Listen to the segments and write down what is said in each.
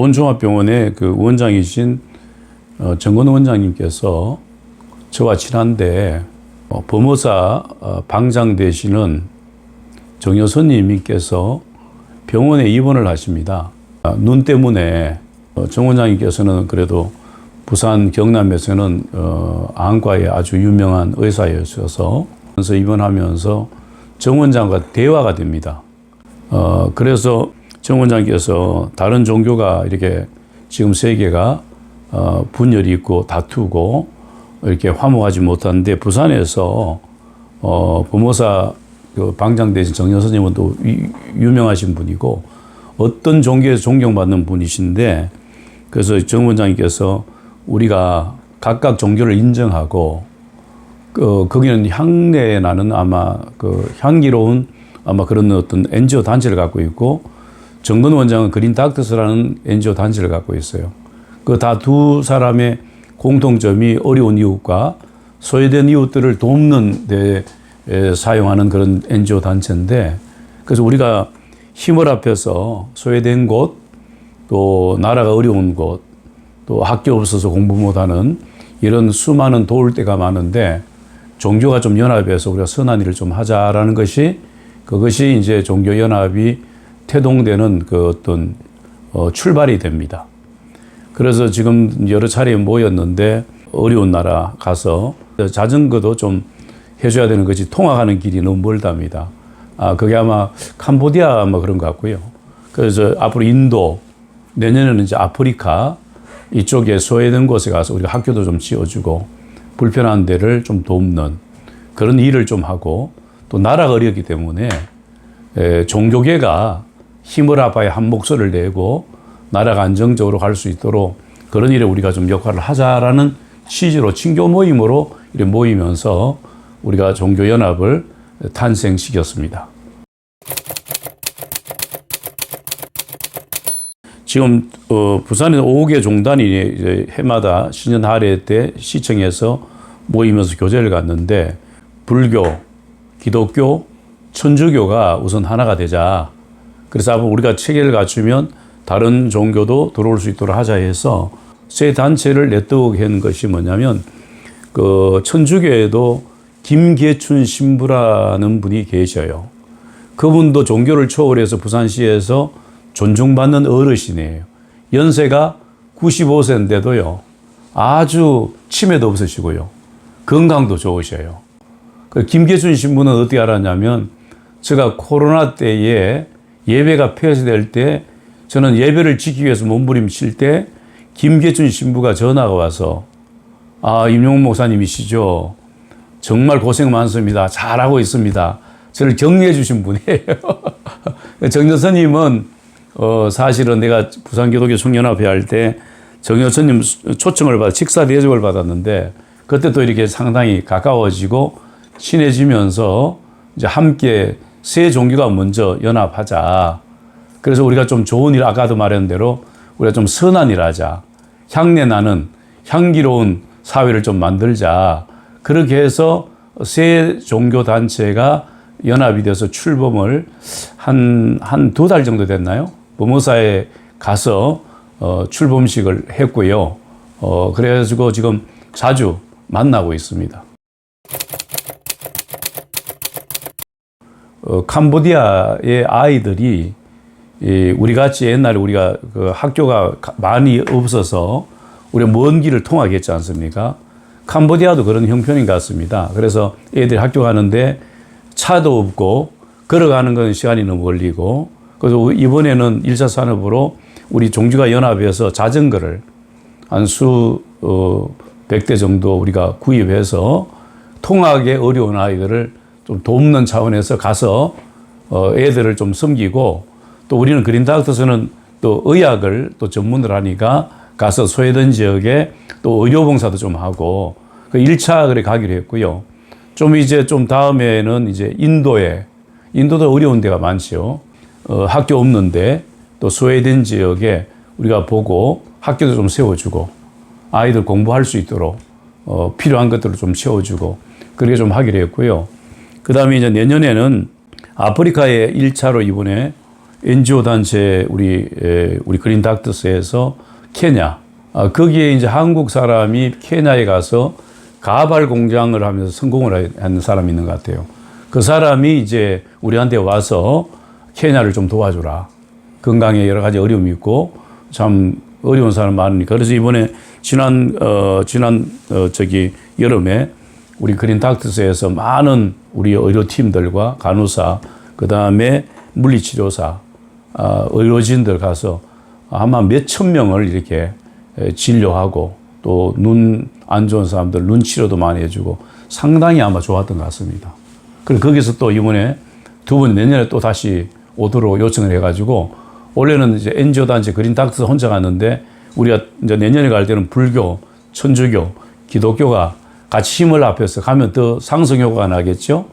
보건종합병원의 그 원장이신 어, 정건 원장님께서 저와 친한데 어, 범어사 어, 방장 되시는 정여선님께서 병원에 입원을 하십니다. 아, 눈 때문에 어, 정 원장님께서는 그래도 부산 경남에서는 어, 안과에 아주 유명한 의사였어서 그래서 입원하면서 정 원장과 대화가 됩니다. 어, 그래서 정 원장께서 다른 종교가 이렇게 지금 세계가 어, 분열이 있고 다투고 이렇게 화목하지 못하는데 부산에서 어, 부모사 그 방장 대신 정여선님은 또 유- 유명하신 분이고 어떤 종교에서 존경받는 분이신데 그래서 정 원장님께서 우리가 각각 종교를 인정하고 그 거기는 향내에 나는 아마 그 향기로운 아마 그런 어떤 NGO 단체를 갖고 있고 정근 원장은 그린 닥터스라는 NGO 단체를 갖고 있어요. 그 다 두 사람의 공통점이 어려운 이웃과 소외된 이웃들을 돕는 데 에, 사용하는 그런 NGO 단체인데 그래서 우리가 힘을 합해서 소외된 곳, 또 나라가 어려운 곳, 또 학교 없어서 공부 못하는 이런 수많은 도울 때가 많은데 종교가 좀 연합해서 우리가 선한 일을 좀 하자라는 것이 그것이 이제 종교 연합이 태동되는 그 어떤 어, 출발이 됩니다. 그래서 지금 여러 차례 모였는데 어려운 나라 가서 자전거도 좀 해줘야 되는 것이 통학하는 길이 너무 멀답니다. 아, 그게 아마 캄보디아 뭐 그런 것 같고요. 그래서 앞으로 인도, 내년에는 이제 아프리카 이쪽에 소외된 곳에 가서 우리가 학교도 좀 지어주고 불편한 데를 좀 돕는 그런 일을 좀 하고 또 나라가 어렵기 때문에 에, 종교계가 힘을 합하여 한 목소리를 내고 나라가 안정적으로 갈 수 있도록 그런 일에 우리가 좀 역할을 하자라는 취지로 친교 모임으로 이렇게 모이면서 우리가 종교 연합을 탄생시켰습니다. 지금 어, 부산에 5개 종단이 해마다 신년 할애 때 시청에서 모이면서 교제를 갖는데 불교, 기독교, 천주교가 우선 하나가 되자. 그래서 앞으로 우리가 체계를 갖추면 다른 종교도 들어올 수 있도록 하자 해서 세 단체를 냈다한 것이 뭐냐면 그 천주교에도 김계춘 신부라는 분이 계셔요. 그분도 종교를 초월해서 부산시에서 존중받는 어르신이에요. 연세가 95세인데도요. 아주 치매도 없으시고요. 건강도 좋으셔요. 그 김계춘 신부는 어떻게 알았냐면 제가 코로나 때에 예배가 폐쇄될 때 저는 예배를 지키기 위해서 몸부림칠 때 김계춘 신부가 전화가 와서 아 임용훈 목사님이시죠. 정말 고생 많습니다. 잘하고 있습니다. 저를 격려해 주신 분이에요. 정여선님은 어, 사실은 내가 부산기독교 청년합회 할 때 정여선님 초청을 받아 식사 대접을 받았는데 그때 또 이렇게 상당히 가까워지고 친해지면서 이제 함께 세 종교가 먼저 연합하자. 그래서 우리가 좀 좋은 일 아까도 말한 대로 우리가 좀 선한 일 하자. 향내 나는 향기로운 사회를 좀 만들자. 그렇게 해서 세 종교 단체가 연합이 돼서 출범을 한, 한 두 달 정도 됐나요? 법무사에 가서 어, 출범식을 했고요. 어, 그래가지고 지금 자주 만나고 있습니다. 어, 캄보디아의 아이들이 이 우리 같이 옛날에 우리가 그 학교가 가- 많이 없어서 우리 먼 길을 통하겠지 않습니까? 캄보디아도 그런 형편인 것 같습니다. 그래서 애들이 학교 가는데 차도 없고 걸어가는 건 시간이 너무 걸리고 그래서 이번에는 일차 산업으로 우리 종주가 연합에서 자전거를 한 수, 어, 100대 정도 우리가 구입해서 통학에 어려운 아이들을 좀 돕는 차원에서 가서 어, 애들을 좀 섬기고 또 우리는 그린 닥터스는 또 의학을 또 전문을 하니까 가서 소외된 지역에 또 의료봉사도 좀 하고 그 1차 그래 가기로 했고요. 좀 이제 좀 다음에는 이제 인도에 인도도 어려운 데가 많죠. 어, 학교 없는데 또 소외된 지역에 우리가 보고 학교도 좀 세워주고 아이들 공부할 수 있도록 어, 필요한 것들을 좀 채워주고 그렇게 좀 하기로 했고요. 그 다음에 이제 내년에는 아프리카에 1차로 이번에 NGO 단체 우리 에, 우리 그린 닥터스에서 케냐 아, 거기에 이제 한국 사람이 케냐에 가서 가발 공장을 하면서 성공을 한 사람이 있는 것 같아요. 그 사람이 이제 우리한테 와서 케냐를 좀 도와주라. 건강에 여러 가지 어려움이 있고 참 어려운 사람 많으니까 그래서 이번에 지난 어 지난 어 저기 여름에 우리 그린 닥터스에서 많은 우리 의료팀들과 간호사 그 다음에 물리치료사 아, 의료진들 가서 아마 몇 천 명을 이렇게 에, 진료하고 또 눈 안 좋은 사람들 눈 치료도 많이 해주고 상당히 아마 좋았던 것 같습니다. 그리고 거기서 또 이번에 두 번 내년에 또 다시 오도록 요청을 해가지고 원래는 이제 NGO 단체 그린 닥터 혼자 갔는데 우리가 이제 내년에 갈 때는 불교, 천주교, 기독교가 같이 힘을 합해서 가면 더 상승 효과가 나겠죠.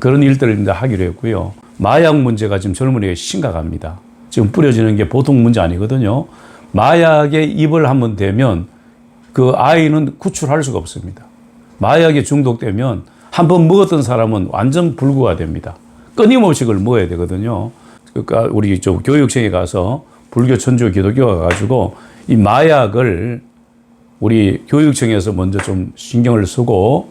그런 일들을 하기로 했고요. 마약 문제가 지금 젊은이에 심각합니다. 지금 뿌려지는 게 보통 문제 아니거든요. 마약에 입을 한번 대면 그 아이는 구출할 수가 없습니다. 마약에 중독되면 한 번 먹었던 사람은 완전 불구가 됩니다. 끊임없이 그걸 먹어야 되거든요. 그러니까 우리 저 교육청에 가서 불교, 천주, 기독교가 가지고 이 마약을 우리 교육청에서 먼저 좀 신경을 쓰고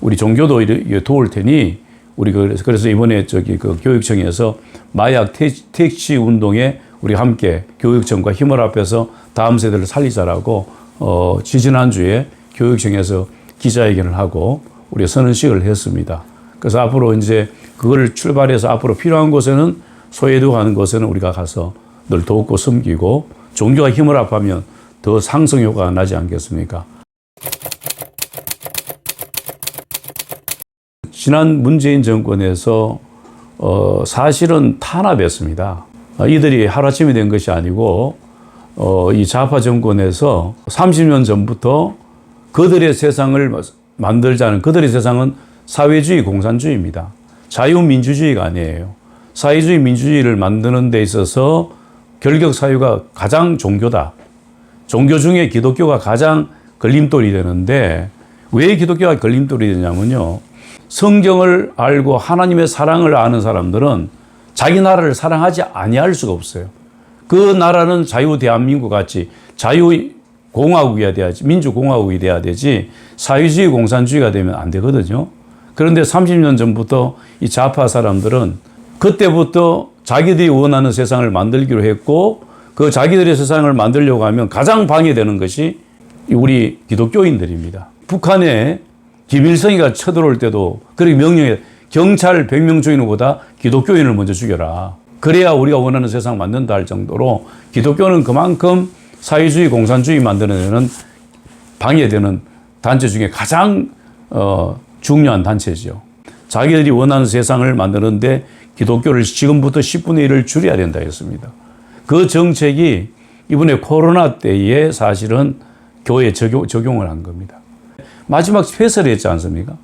우리 종교도 도울 테니 우리 그래서 그래서 이번에 저기 그 교육청에서 마약 퇴- 택시 운동에 우리 함께 교육청과 힘을 합해서 다음 세대를 살리자라고 어 지지난 주에 교육청에서 기자회견을 하고 우리 선언식을 했습니다. 그래서 앞으로 이제 그걸 출발해서 앞으로 필요한 곳에는 소외되고 하는 곳에는 우리가 가서 늘 돕고 섬기고 종교가 힘을 합하면 더 상승 효과가 나지 않겠습니까? 지난 문재인 정권에서 어, 사실은 탄압했습니다. 어, 이들이 하루아침에 된 것이 아니고 어, 이 좌파 정권에서 30년 전부터 그들의 세상을 만들자는 그들의 세상은 사회주의 공산주의입니다. 자유민주주의가 아니에요. 사회주의 민주주의를 만드는 데 있어서 결격 사유가 가장 종교다. 종교 중에 기독교가 가장 걸림돌이 되는데 왜 기독교가 걸림돌이 되냐면요. 성경을 알고 하나님의 사랑을 아는 사람들은 자기 나라를 사랑하지 아니할 수가 없어요. 그 나라는 자유 대한민국 같이 자유 공화국이 돼야지 민주 공화국이 돼야 되지 사회주의 공산주의가 되면 안 되거든요. 그런데 30년 전부터 이 좌파 사람들은 그때부터 자기들이 원하는 세상을 만들기로 했고 그 자기들의 세상을 만들려고 하면 가장 방해되는 것이 우리 기독교인들입니다. 북한에 김일성이가 쳐들어올 때도 그렇게 명령해 경찰 100명 죽이는 보다 기독교인을 먼저 죽여라. 그래야 우리가 원하는 세상 만든다 할 정도로 기독교는 그만큼 사회주의 공산주의 만드는 방해되는 단체 중에 가장 어, 중요한 단체죠. 자기들이 원하는 세상을 만드는데 기독교를 지금부터 10분의 1을 줄여야 된다 했습니다. 그 정책이 이번에 코로나 때에 사실은 교회에 적용, 적용을 한 겁니다. 마지막 폐쇄를 했지 않습니까?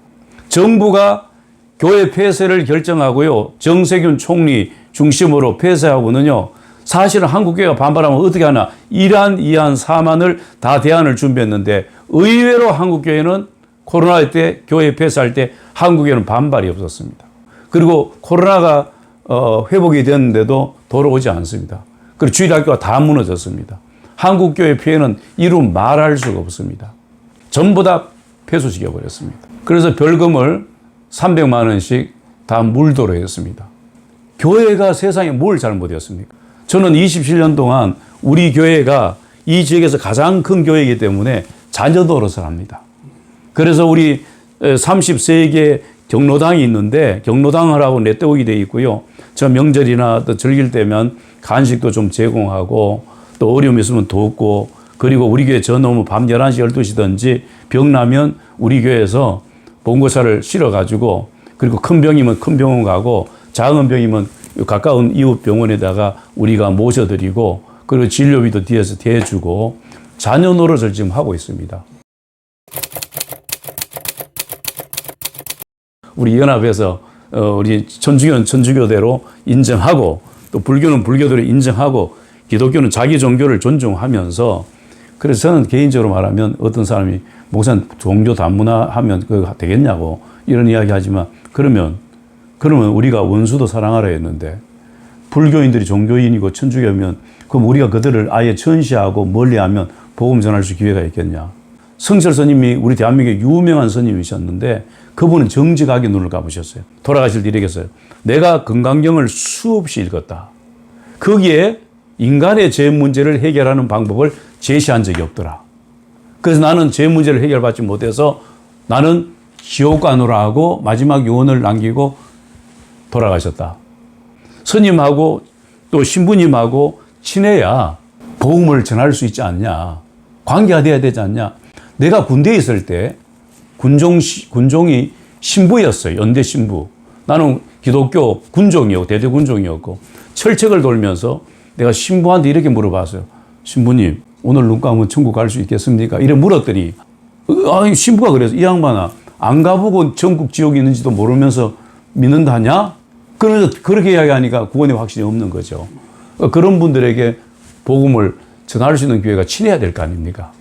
정부가 교회 폐쇄를 결정하고요. 정세균 총리 중심으로 폐쇄하고는요. 사실은 한국교회가 반발하면 어떻게 하나. 이란, 이한, 사만을 다 대안을 준비했는데 의외로 한국교회는 코로나 때 교회 폐쇄할 때 한국교회는 반발이 없었습니다. 그리고 코로나가 어, 회복이 됐는데도 돌아오지 않습니다. 그리고 주일학교가 다 무너졌습니다. 한국교회 피해는 이루 말할 수가 없습니다. 전부 다 폐소시켜 버렸습니다. 그래서 벌금을 300만 원씩 다 물도록 했습니다. 교회가 세상에 뭘 잘못했습니까? 저는 27년 동안 우리 교회가 이 지역에서 가장 큰 교회이기 때문에 자녀 노릇을 합니다. 그래서 우리 30세계 경로당이 있는데 경로당을 하고 내떼오게 돼 있고요. 저 명절이나 또 즐길 때면 간식도 좀 제공하고 또 어려움 있으면 돕고 그리고 우리 교회 전 오면 밤 11시, 12시든지 병 나면 우리 교회에서 봉고차를 실어가지고 그리고 큰 병이면 큰 병원 가고 작은 병이면 가까운 이웃 병원에다가 우리가 모셔드리고 그리고 진료비도 뒤에서 대주고 자녀 노릇을 지금 하고 있습니다. 우리 연합에서 어, 우리 천주교는 천주교대로 인정하고 또 불교는 불교대로 인정하고 기독교는 자기 종교를 존중하면서 그래서 저는 개인적으로 말하면 어떤 사람이 목사는 종교 다문화 하면 그거 되겠냐고 이런 이야기 하지만 그러면 그러면 우리가 원수도 사랑하라 했는데 불교인들이 종교인이고 천주교면 그럼 우리가 그들을 아예 천시하고 멀리하면 복음 전할 수 기회가 있겠냐? 성철 스님이 우리 대한민국의 유명한 스님이셨는데 그분은 정직하게 눈을 감으셨어요. 돌아가실 때 이랬어요. 내가 건강경을 수없이 읽었다. 거기에 인간의 죄 문제를 해결하는 방법을 제시한 적이 없더라. 그래서 나는 죄 문제를 해결받지 못해서 나는 지옥 가노라 하고 마지막 유언을 남기고 돌아가셨다. 스님하고 또 신부님하고 친해야 복음을 전할 수 있지 않냐. 관계가 돼야 되지 않냐. 내가 군대에 있을 때 군종, 시- 군종이 신부였어요. 연대 신부. 나는 기독교 군종이었고, 대대 군종이었고, 철책을 돌면서 내가 신부한테 이렇게 물어봤어요. 신부님, 오늘 눈 감으면 천국 갈 수 있겠습니까? 이래 물었더니, 아, 신부가 그래서 이 양반아, 안 가보고 전국 지옥이 있는지도 모르면서 믿는다냐? 그래서 그렇게 이야기하니까 구원의 확신이 없는 거죠. 그런 분들에게 복음을 전할 수 있는 기회가 친해야 될 거 아닙니까?